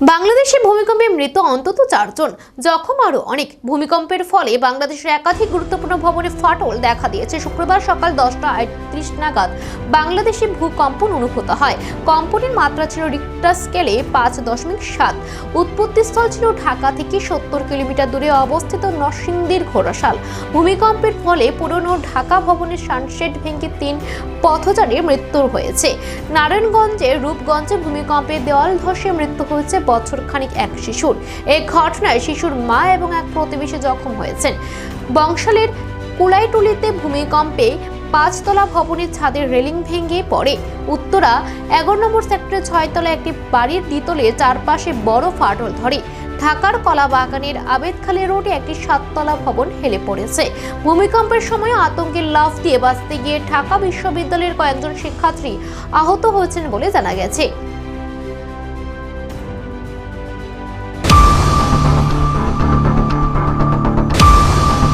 বাংলাদেশে ভূমিকম্পে মৃত অন্তত চারজন। জখম আরও অনেক। ভূমিকম্পের ফলে বাংলাদেশের একাধিক গুরুত্বপূর্ণ ভবনে ফাটল দেখা দিয়েছে। শুক্রবার সকাল দশটা আটত্রিশ নাগাদ বাংলাদেশে ভূকম্পন অনুভূত হয়। কম্পনের মাত্রা ছিল রিক্টার স্কেলে পাঁচ দশমিক সাত। উৎপত্তিস্থল ছিল ঢাকা থেকে সত্তর কিলোমিটার দূরে অবস্থিত নরসিংদীর ঘোড়াশাল। ভূমিকম্পের ফলে পুরনো ঢাকা ভবনের সানশেড ভেঙে তিন পথচারীর মৃত্যু হয়েছে। নারায়ণগঞ্জের রূপগঞ্জে ভূমিকম্পে দেওয়াল ধসে মৃত্যু হয়েছে বছর খানিক এক শিশুর। এই ঘটনায় শিশুর মা এবং এক প্রতিবেশী জখম হয়েছেন। বংশালের কুলাইটুলিতে ভূমিকম্পে পাঁচতলা ভবনের ছাদের রেলিং ভেঙে পড়ে। উত্তরা এগারো নম্বর সেক্টরে ছয়তলা একটি বাড়ির দ্বিতলে চারপাশে বড় ফাটল ধরে। ঢাকার কলা কলাবাগানের আবেদখালী রোডে একটি সাততলা ভবন হেলে পড়েছে। ভূমিকম্পের সময় আতঙ্কের লাফ দিয়ে বাঁচতে গিয়ে ঢাকা বিশ্ববিদ্যালয়ের কয়েকজন শিক্ষার্থী আহত হয়েছেন বলে জানা গেছে।